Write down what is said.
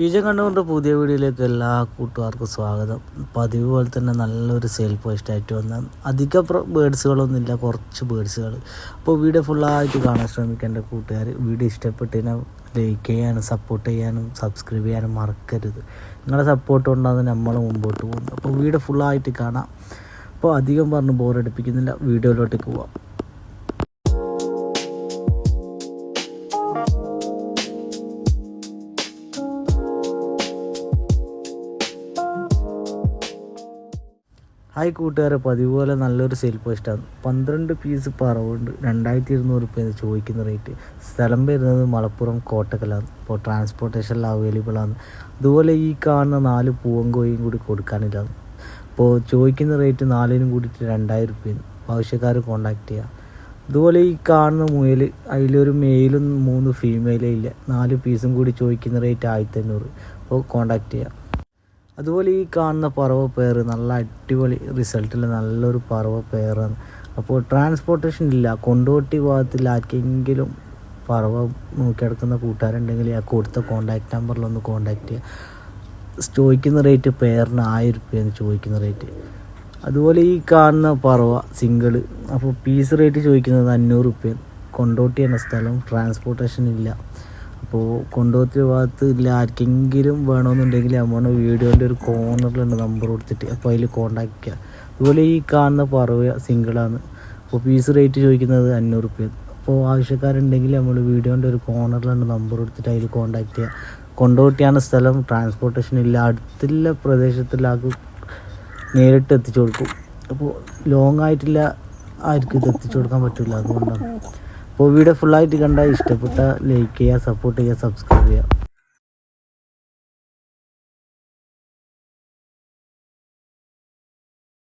ബീജം കണ്ടുകൊണ്ട് പുതിയ വീഡിയോയിലേക്ക് എല്ലാ കൂട്ടുകാർക്കും സ്വാഗതം. പതിവ് പോലെ തന്നെ നല്ലൊരു സെയിൽ പോസ്റ്റ് ആയിട്ട് വന്ന അധിക ബേഡ്സുകളൊന്നുമില്ല കുറച്ച് ബേഡ്സുകൾ അപ്പോൾ വീഡിയോ ഫുള്ളായിട്ട് കാണാൻ ശ്രമിക്കേണ്ട കൂട്ടുകാർ വീഡിയോ ഇഷ്ടപ്പെട്ടതിനെ ലൈക്ക് ചെയ്യാനും സപ്പോർട്ട് ചെയ്യാനും സബ്സ്ക്രൈബ് ചെയ്യാനും മറക്കരുത്. നിങ്ങളുടെ സപ്പോർട്ട് കൊണ്ടാണ് നമ്മൾ മുമ്പോട്ട് പോകുന്നു അപ്പോൾ വീഡിയോ ഫുള്ളായിട്ട് കാണാം. അപ്പോൾ അധികം പറഞ്ഞ് ബോറടിപ്പിക്കുന്നില്ല വീഡിയോയിലോട്ടേക്ക് പോവാം. ഹായ് കൂട്ടുകാരെ. പതിവ് പോലെ നല്ലൊരു സെയിൽ പോസ്റ്റാണ് പന്ത്രണ്ട് പീസ് പറവുണ്ട് രണ്ടായിരത്തി ഇരുന്നൂറ് രൂപ ചോദിക്കുന്ന റേറ്റ് സ്ഥലം വരുന്നത് മലപ്പുറം കോട്ടക്കലാണ്. ഇപ്പോൾ ട്രാൻസ്പോർട്ടേഷനിൽ അവൈലബിളാണ് അതുപോലെ ഈ കാണുന്ന നാല് പൂവങ്കോയും കൂടി കൊടുക്കാനില്ലാന്ന് ഇപ്പോൾ ചോദിക്കുന്ന റേറ്റ് നാലിനും കൂടിയിട്ട് രണ്ടായിരം രൂപയാണ് ആവശ്യക്കാർ കോണ്ടാക്ട് ചെയ്യുക അതുപോലെ ഈ കാണുന്ന മുയൽ അതിലൊരു മെയിലും മൂന്ന് ഫീമെയിലും ഇല്ല. നാല് പീസും കൂടി ചോദിക്കുന്ന റേറ്റ് ആയിരത്തി അഞ്ഞൂറ് അപ്പോൾ കോണ്ടാക്ട് ചെയ്യുക അതുപോലെ ഈ കാണുന്ന പറവ പേർ നല്ല അടിപൊളി റിസൾട്ടിൽ നല്ലൊരു പറവ പേറാണ് അപ്പോൾ ട്രാൻസ്പോർട്ടേഷൻ ഇല്ല. കൊണ്ടോട്ടി ഭാഗത്തിൽ ആർക്കെങ്കിലും പറവ നോക്കിയെടുക്കുന്ന കൂട്ടുകാരുണ്ടെങ്കിൽ ആ കൊടുത്ത കോൺടാക്ട് നമ്പറിലൊന്ന് കോണ്ടാക്ട് ചെയ്യുക ചോദിക്കുന്ന റേറ്റ് പേറിന് ആയിരം രൂപയാണ് ചോദിക്കുന്ന റേറ്റ് അതുപോലെ ഈ കാണുന്ന പറവ സിംഗിൾ അപ്പോൾ പീസ് റേറ്റ് ചോദിക്കുന്നത് അഞ്ഞൂറ് രൂപയാണ് കൊണ്ടോട്ടി എന്ന സ്ഥലം ട്രാൻസ്പോർട്ടേഷൻ ഇല്ല. അപ്പോൾ കൊണ്ടുപോകത്തെ ഭാഗത്ത് ഇല്ല ആർക്കെങ്കിലും വേണമെന്നുണ്ടെങ്കിൽ നമ്മുടെ വീഡിയോന്റെ ഒരു കോർണറിലുണ്ട് നമ്പർ കൊടുത്തിട്ട് അപ്പോൾ അതിൽ കോണ്ടാക്ട് ചെയ്യുക അതുപോലെ ഈ കാണുന്ന പറവ സിംഗിളാണ് അപ്പോൾ പീസ് റേറ്റ് ചോദിക്കുന്നത് അഞ്ഞൂറ് റുപ്യ അപ്പോൾ ആവശ്യക്കാരുണ്ടെങ്കിൽ നമ്മൾ വീഡിയോന്റെ ഒരു കോർണറിലുണ്ട് നമ്പർ കൊടുത്തിട്ട് അതിൽ കോണ്ടാക്ട് ചെയ്യുക കൊണ്ടോട്ടിയാണ് സ്ഥലം ട്രാൻസ്പോർട്ടേഷൻ ഇല്ല. അടുത്തുള്ള പ്രദേശത്തിലാക്ക് നേരിട്ട് എത്തിച്ചു കൊടുക്കും. അപ്പോൾ ലോങ് ആയിട്ടില്ല ആർക്കും ഇത് എത്തിച്ചു കൊടുക്കാൻ പറ്റില്ല അതുകൊണ്ടാണ്. അപ്പോൾ വീഡിയോ ഫുള്ളായിട്ട് കണ്ടാൽ ഇഷ്ടപ്പെട്ട ലൈക്ക് ചെയ്യുക സപ്പോർട്ട് ചെയ്യുക സബ്സ്ക്രൈബ് ചെയ്യുക.